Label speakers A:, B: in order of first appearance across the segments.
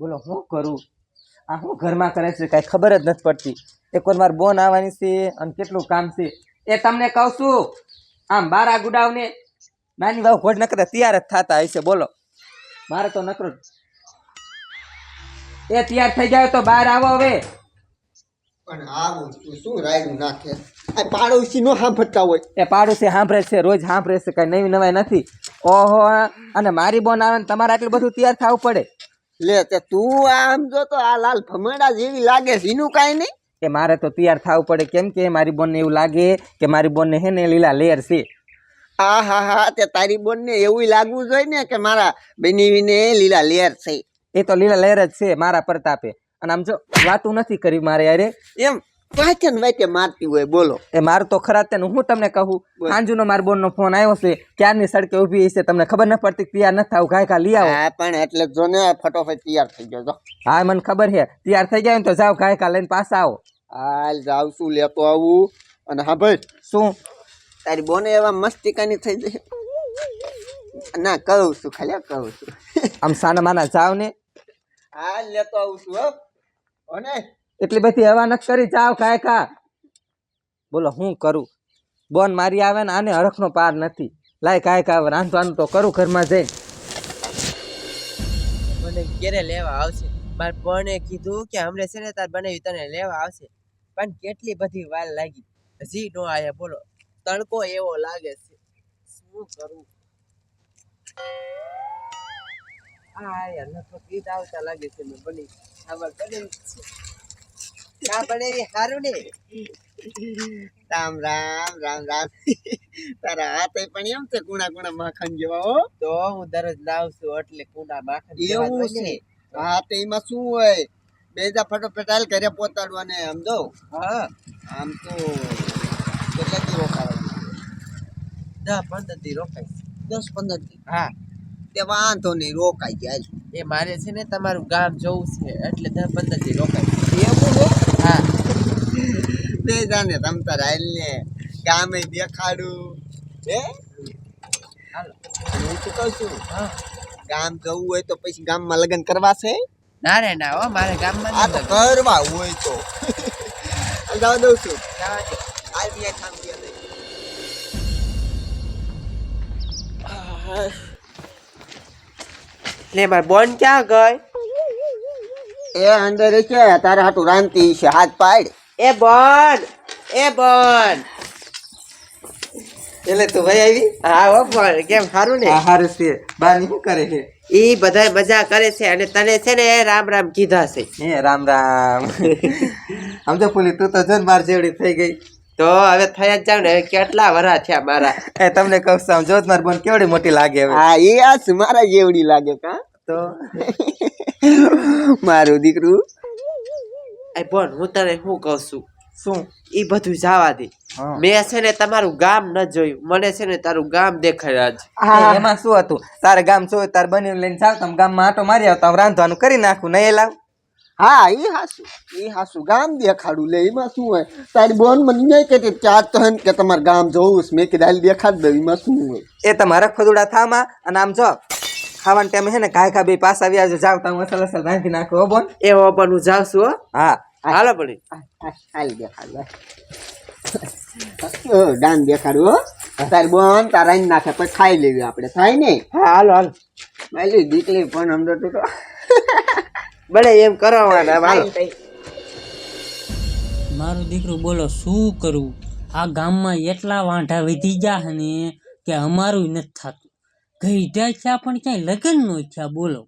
A: બોલો શું કરું? આ શું ઘરમાં કરે છે કાંઈ ખબર જ નથી પડતી. એક વાર મારે બોન આવવાની છે અને કેટલું કામ છે. એ તમને કહું છું. આમ બારા ગુડાવને નાની બાબુ ઘોડ નકરે તૈયાર જ થતા હશે બોલો. મારે તો નકરો. એ તૈયાર થઈ જાય તો બહાર આવો હવે.
B: પણ આવું શું રાયડું નાખે? આ પાડોશી નો સાંભળતા હોય.
A: એ પાડોશી સાંભળે છે રોજ સાંભળે છે કઈ નવી નવાઈ નથી. ઓહો અને મારી બોન આવે ને તમારે આટલું બધું તૈયાર થવું પડે.
B: લે તે તું આમ જો તો આ લાલ ફમડા જેવી લાગે છે. એનું કાંઈ નહીં?
A: કે મારે તો તૈયાર થવું પડે. કેમ કે મારી બોનને એવું લાગે કે મારી બોનને હે ને લીલા લેર છે.
B: હા હા હા તે તારી બોનને એવું લાગવું જોઈએ ને કે મારા બેનીવીને લીલા લેર છે.
A: એ તો લીલા લેર જ છે મારા પ્રતાપે. અને આમ જો વાતું નથી કરી મારે યારે
B: એમ? વાંચે ને મારતી હોય બોલો.
A: એ મારું તો ખરા તેને હું તમને કહું? સાંજુનો મારો બોનનો ફોન આવ્યો છે ક્યારની સડકે ઊભી છે તમને ખબર ન પડતી તૈયાર ન થાવ ઘાય ઘા લઈ આવો.
B: હા પણ એટલે જો ને ફટોફટ તૈયાર થઈ ગયો
A: હા મને ખબર છે. તૈયાર થઈ ગયા તો જાવ ઘાય ઘા લઈને પાછા આવો.
B: હાલ જાવ શું લેતો આવું. અને હા ભાઈ
A: શું?
B: તારી બોને એવા મસ્તિકાની થઈ જશે ના કહું છું ખાલી કહું છું.
A: આમ સાના માના જાવ ને?
B: હાલ લેતો આવું છું હો. અને
A: એટલી બધી હવા કરી ચાવ ખાય ખા. બોલો, હું કરું? બોન મારી આવે ને આને હરખનો પાર નથી. લાય કાંઈ કાંઈ રાંધવાનું તો કરું ઘરમાં જઈને.
C: મને ક્યારે લેવા આવશે. માર બોને કીધું કે હમણે છે ને તાર બનાવી તને લેવા આવશે. પણ કેટલી બધી વાર લાગી. હજી નો આયા, બોલો. તડકો એવો લાગે છે. શું કરું? આ યાર લગભગ ગીત આવતા લાગે છે મેં બની. આવા બની બનેવી હારું ને.
B: રામ રામ રામ રામ. તારા હાથે પણ એમ છે કુણા કુણા માખણ જેવા હો.
C: તો હું દરરોજ લાવું છું એટલે કુણા માખણ
B: એવું છે.
C: ને.
B: હા તો એમાં શું હોય? બે જા ફટોફટ હાલ ઘરે પહોંચાડવા ને આમ જો.
C: હા.
B: આમ તો કેટલા દી રોકાય
C: દસ પંદર દી રોકાય.
B: દસ પંદર દી?
C: હા.
B: તે વાંધો નહીં રોકાઈ જાય.
C: એ મારે છે ને તમારું ગામ જવું છે એટલે દસ પંદર દી રોકાય.
B: બે જાને રમતા રાયલ ને ગામે દેખાડું. હે? હું શું કહું છું. ગામ જવું હોય તો પછી ગામમાં લગ્ન કરવા છે?
C: ના રે ના હો મારે ગામમાં
B: આ તો કરવા હોય તો. જવા દઉં છું.
C: જવા
B: આ કામ
C: લે માર બોન ક્યાં ગઈ?
B: એ અંદર છે તારા હાટું રાંધતી છે. હાથ પાડ.
C: એ બોન એ બોન.
A: એટલે તું ભાઈ આવી?
C: હા હો બોન કેમ સારું ને?
A: હારું છે. બાની શું કરે છે?
C: એ બધા મજા કરે છે અને તને છે ને રામ રામ કીધા છે.
A: એ રામ રામ. આમ તો ફૂલી તું તો જન માર જેવડી થઈ ગઈ.
C: તો હવે થયા જ જાવ ને કેટલા વરા થયા મારા.
A: એ તમને કહું છું જોત માર બોન કેવડી મોટી લાગે હવે?
B: હા એ આ મારા જેવડી લાગે કા.
A: તો?
B: મારું દીકરું.
C: એ બોન હું તને શું કહું છું?
A: શું?
C: એ બધું જવા દે. મેં છે ને તમારું ગામ ન જોયું. મને છે ને તારું ગામ દેખાય જ
A: એમાં શું હતું? તારે ગામ શું તાર બની લઈને જાવ તમે ગામમાં આટો મારી આવતા રાંધવાનું કરી નાખું નહીં લાવ
B: હા એ હાસુ. એ હાસુ. ગામ દેખાડું લે એમાં શું હોય? તારી બોન મને નહીં કહેતી ચાર તો હે કે તમારે ગામ જોવું છે. મેં કીધું હાલ દેખાડ દઉં એમાં શું હોય?
A: એ તમારા ખોદુડા થામાં અને આમ જો ખાવાના ટાઈમે છે ને કાંઈ કાંઈ બે પાસ આવ્યા આવજો જાવ તમે અસલ અસલ રાંધી નાખો હો બોન.
C: એ બોન હું જાઉં છું હો.
A: હા.
C: હાલો પડી
B: હાલ દેખાડ ડાન દેખાડું હો. તારી બોન તારા નાખે પછી ખાઈ લેવી આપણે. થાય ને?
C: હા હાલો હાલો.
B: મારી દીકરી પણ અમને તો તો
C: એમ કરવાના હાલો.
D: મારું દીકરું બોલો શું કરું? આ ગામમાં એટલા વાંઢા વધી ગયા છે ને કે અમારું નથી થતું. ગઈ થયા પણ ક્યાંય લગ્ન નો થયા બોલો.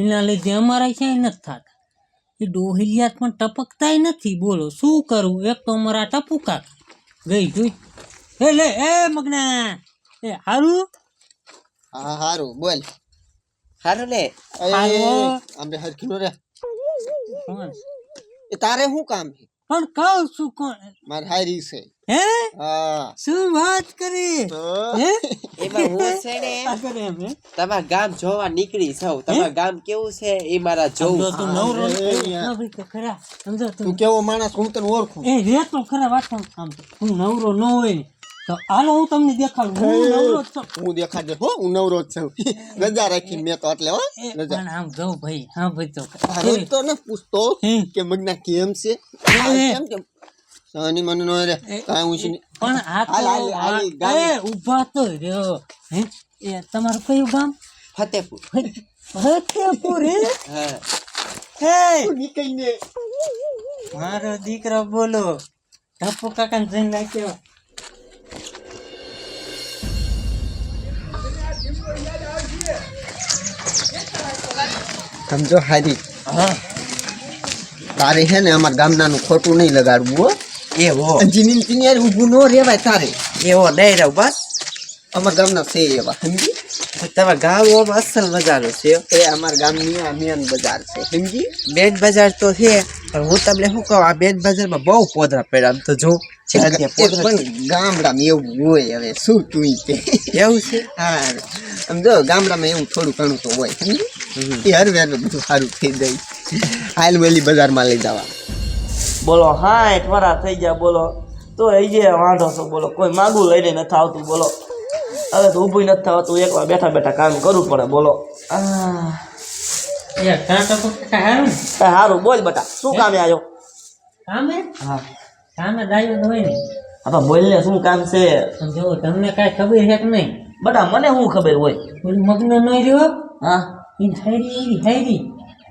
D: એના લીધે અમારા ક્યાંય નથી થતા. એ ડોહિલિયાત પણ ટપકતાય નથી. બોલો શું કરું? એક તો અમારા ટપુ કાકા. ગઈ જોઈ. એ લે એ મગના. એ હારું?
B: હા હારું. બોલ.
C: હારું
D: લે.
B: આમ હરખી નો રે. એ તારે શું કામ છે?
D: પણ કહું છું કોણ?
B: મારે હારી છે.
D: હે? શું વાત કરી?
C: એમાં હું છે ને? તમારા ગામ જોવા નીકળી છું તમાર ગામ કેવું છે એ મારા જોવું
D: તું નવરો ખરા સમજો તું.
B: કેવો માણસ હું તને ઓળખું.
D: એ રે તો ખરા વાત આમ હું નવરો ન હોય તો હાલો હું તમને દેખાડું. હું નવરો જ છું.
B: હું દેખાડે હો હું નવરો છું. રજા રાખી મેં તો એટલે હો. રજા.
D: આમ જો ભાઈ હા ભાઈ તો
B: તો ન પૂછતો કે મગના કેમ છે? કેમ કેમ સાની મને નો રે કાય નહીં.
D: પણ આ તો એ ઊભા તો રહ્યો. હે? એ તમારું કયું ગામ?
C: ફતેપુર.
D: ફતેપુર હે.
C: હે?
B: નીકળીને?
D: મારો દીકરો બોલો. ટપુ કાકા જઈને નાખ્યો.
B: સમજો હારી.
C: હા.
B: તારે છે ને અમારા ગામનાનું ખોટું નહીં લગાડવું હો.
C: એવો.
B: જીની પિનિયર ઊભું ન રહેવાય તારે.
C: એવો નહીં રહું બસ.
B: અમારા ગામના છે એવા સમજી?
C: તમારા ઓમ અસલ બજારો છે.
B: એ અમારા ગામની આ મેન બજાર છે સમજી?
C: બેન બજાર તો છે પણ હું તમને શું કહું આ બેન બજારમાં બહુ પોદરા પડ્યા આમ તો જો.
B: ગામડામાં એવું હોય હવે શું તું તે
C: એવું છે?
B: હા જો ગામડામાં એવું થોડું ઘણું તો હોય સમજી? એ હરવે હરવે બધું સારું થઈ જાય. હાલ વેલી બજારમાં લઈ જવા.
E: બોલો હા વરા થઈ ગયા બોલો. તો એ જે વાંધો છો બોલો. કોઈ માગું લઈને નથી આવતું બોલો. હવે તો ઊભું નથી થવાતું એકવાર બેઠા બેઠા કામ કરવું પડે બોલો. સારું બોલ બટા શું કામે આવ્યો? હા.
D: કામે દાયો હોય ને.
E: હા બોલ ને શું કામ છે?
D: જો તમને કાંઈ ખબર છે કે નહીં?
E: બટા મને શું ખબર હોય?
D: મગ્ન નહીં રહ્યો?
E: હા.
D: એ હારી એવી હારી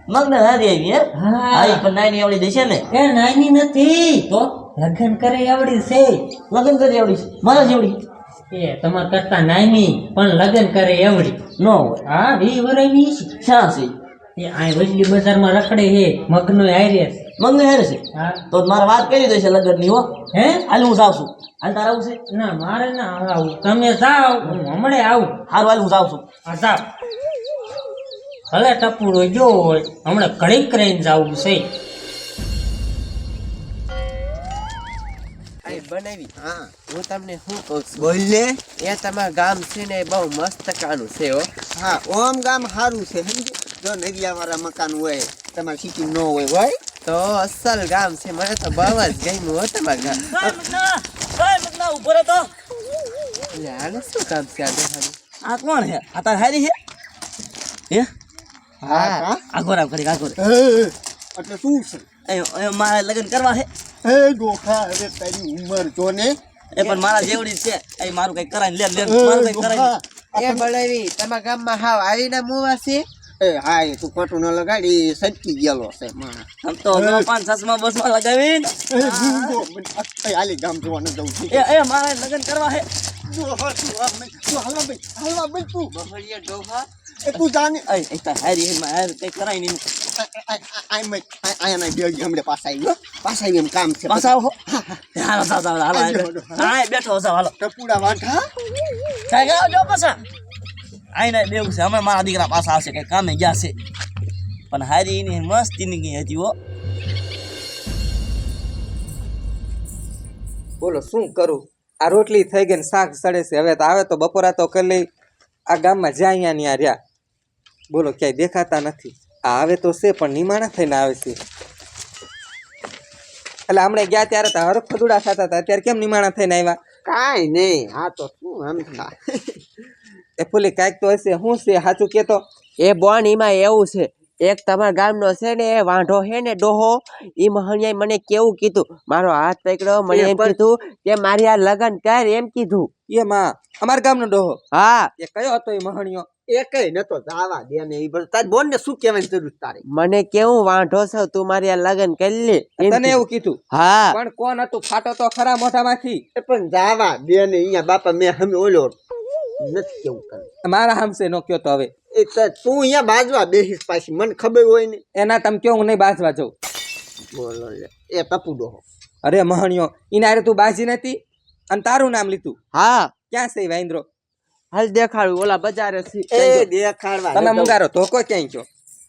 E: મગને હારી આવી હે?
D: હા.
E: પણ નાની આવડી દેશે ને?
D: એ નાની નથી તો લગ્ન કરે એવડી છે.
E: લગ્ન કરે આવડી છે? મારા જેવડી?
D: એ તમાર કરતા નાની પણ લગ્ન કરે એવડી.
E: નો
D: હા વી વરાવી છે.
E: ક્યાં છે?
D: એ આ વજલી બજારમાં રખડે હે મગનો હારે
E: મગને હારે છે?
D: હા.
E: તો મારા વાત કરી દેશે લગ્નની હો.
D: હે?
E: હાલ હું જાઉં છું. હાલ તારે આવું છે?
D: ના મારે ના આવું. તમે જાઓ હું હમણાં આવું.
E: હારું હાલ હું જાઉં છું.
D: હા જાઓ. ભલે ટપુડો જો હોય હમણાં ઘડીક કરીને જવું છે.
C: બનાવી.
B: હા.
C: હું તમને શું કહું છું?
B: બોલે
C: એ તમારા ગામ છે ને બહુ મસ્ત કાનું છે હો.
B: હા ઓમ ગામ સારું છે સમજી જો નરિયાવાળા મકાન હોય તમારે સિટી ન હોય હોય.
C: તો અસલ ગામ છે મને તો બહુ જ ગમ્યું હો તમારા ગામ.
E: ઊભો તો
C: આને શું કામ છે? આ
E: કોણ છે? આ તાર હારી છે? હે?
B: હા.
E: કરી આગોર
B: એટલે શું છે?
E: એ મારે લગ્ન કરવા છે.
B: એ ગોખા હવે તારી ઉંમર જો ને.
E: એ પણ મારા જેવડી છે. એ મારું કઈ કરાય લે લે મારું કઈ કરાય.
C: એ બનાવી તમારા ગામમાં હાવ આવીને મુવા છે?
B: એ હા એ તું ખોટું ન લગાડી સટકી ગયેલો છે
E: આમ તો પાંચ સાસમાં બસમાં
B: બસમાં લગાવી હાલી ગામ જોવા ન જવું છે
E: એ એ મારે લગ્ન કરવા છે.
B: જો હા, તું આ મેં- તું હાલવા ભાઈ હાલવા ભાઈ તું.
C: ડોહા.
B: તું જાને
E: એ એ તાર હારી છે મારે કઈ કરાય નહીં
B: આયા બે હમણે પાછા આવી હો. પાછા આવી એમ કામ છે
E: પાછા આવો હાલો હાલો હાલો હા બેઠો જાઓ હાલો
B: ટપુડા વાંઢા
E: કાંઈ ગાવ જો પાછા આઈને બેવું છે અમે મારા દીકરા પાછા આવશે કઈ કામે ગયા છે પણ હારી ની મસ્તની ગઈ હતી હો
A: બોલો શું કરું? આ રોટલી થઈ ગઈ ને શાક સડે છે. હવે તો આવે તો બપોરા તો કરી લઈ. આ ગામમાં જ્યાં અહીંયા ત્યાં રહ્યા. બોલો ક્યાંય દેખાતા નથી. આ આવે તો છે પણ નિમાણા થઈને આવે છે. એટલે હમણાં ગયા ત્યારે તો હરખ ખદુડા ખાતા હતા. અત્યારે કેમ નિમાણા થઈને આવ્યા?
B: કાંઈ નહીં આ તો શું આમ
A: એ ફૂલી કાંઈક તો હશે શું છે સાચું કેતો?
C: એ બોન એમાં એવું છે. એક તમારા ગામનો છે ને એ વાંઢો છે ને ડોહો એ મહણિયાએ મને કેવું કીધું. મારો હાથ પકડ્યો મને એમ કીધું કે મારી આ લગન કર એમ કીધું.
A: એ માં અમારા ગામનો ડોહો?
C: હા.
A: એ કયો હતો એ મહણિયો?
B: એ કઈ નતો જાવા દે ને એ બધું. તારી બોન ને શું કહેવાની જરૂર તારે?
C: મને કેવું વાંઢો છે તું મારી આ લગન કરી લે એમ
A: તને એવું કીધું?
C: હા.
A: પણ કોણ હતું? ફાટો તો ખરા મોઢામાંથી.
B: પણ જાવા દે ને અહીંયા બાપા મેં હમે ઓલો નથી કેવું કરે
A: મારા હામસે નો કયો તો હવે.
B: એ તો તું અહીંયા બાજવા બેસીશ પાછી મને ખબર હોય ને.
A: એના તમે કયો હું નહીં બાજવા જાઉં.
B: બોલો એ તપુ ડોહો
A: અરે મહણિયો હારે તું બાજી નથી? અને તારું નામ લીધું?
C: હા.
A: ક્યાં છે વાઇન્દ્રો
C: હાલ દેખાડું ઓલા બજારે
B: એ દેખાડવા
A: તમે. મુંગારો ધોકો ક્યાંય ગયો?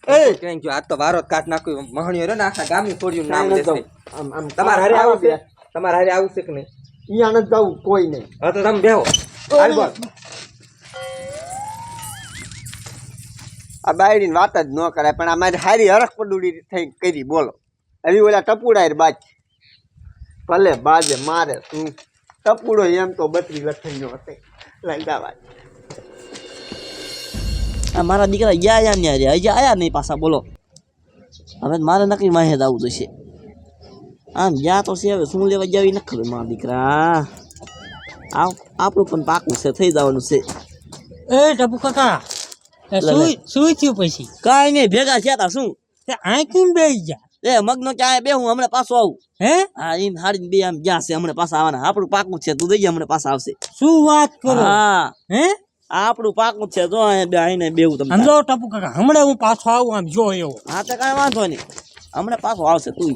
B: એ.
A: ક્યાંય ગયો? આજ તો વારો કાઢ નાખ્યું. મહણિયો રહ્યો ને આખા ગામની છોડ્યું નામ લેશે.
B: આમ આમ
A: તમારે હારે આવું છે? તમારે હારે આવું કે નહીં?
B: અહીંયા નથી જવું કોઈ નહીં.
A: તો તમે બેહો. હાલ બોલ.
B: આ બાયડીની વાત જ ન કરાય પણ આ મારી હારી હરખ પડુડી થઈ કરી બોલો. એવી ઓલા ટપુડા બાજ. ભલે બાજે મારે તું ટપુડો એમ તો બત્રી ગયો લઈ જવા
E: આ મારા દીકરા ગયા આયા ન્યા રહ્યા હજી આયા નહીં પાછા બોલો. હવે મારે નક્કી માહે જ આવવું જોઈશે. આમ ગયા તો છે હવે શું લેવા જાવી નખર ખબર મારા દીકરા? આવ આપણું પણ પાકું છે થઈ જવાનું છે.
D: એ ટપુ કાકા શું શું થયું પછી?
E: કાંઈ નહીં ભેગા થયા તા શું?
D: જા
E: એ મગનો ક્યાં બે હું હમણાં પાછો આવું.
D: હે?
E: હા બે આમ ગયા છે હમણાં પાછા આવવાના. આપણું પાકું છે તું દઈ હમણાં પાછા આવશે.
D: શું વાત કરો?
E: હા.
D: હે?
E: આપણું પાકું છે જો આઈને બેવું તમે
D: ટપુ કાકા હમણાં હું પાછો આવું આમ જો એવો.
E: હા તો કાંઈ વાંધો નહીં. હમણાં પાછો આવશે તું.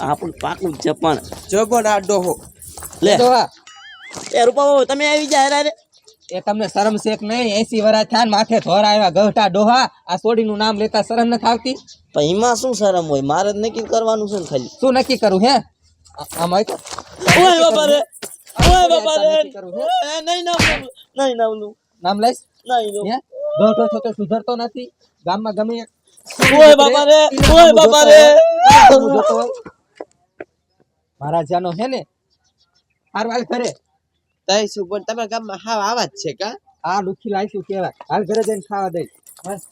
E: આપણું પાકું જ છે પણ.
C: જોગો ના ડોહો.
E: લે. એ રૂપા તમે આવી જાય રે
A: એ તમને શરમ શેખ નહીં એસી વરા થયા માથે ધોરા આવ્યા ગહટા ડોહા આ સોડીનું નામ લેતા શરમ નથી આવતી?
E: પણ એમાં શું શરમ હોય? મારે જ નક્કી કરવાનું છે ને ખાલી.
A: શું નક્કી કરું હે? આમ હોય તો?
E: ઓય બાપા રે! ઓય બાપા રે!
A: કરું,
E: નહીં નામ નહીં નામ.
A: નામ લઈશ?
E: નહીં.
A: હે? ગહટો છો તો સુધરતો નથી. ગામમાં ગમે
E: ઓય બાપા રે! ઓય બાપા રે!
A: હું જોતો હોય. મારા જાનો હે ને હારવાલ ઘરે
C: તઈ શું, પણ તમારા ગામમાં હાવ આવા જ છે કા?
A: આ લુખી લાઈશું કેવા હાલ ઘરે જઈને ખાવા દઈ. બસ.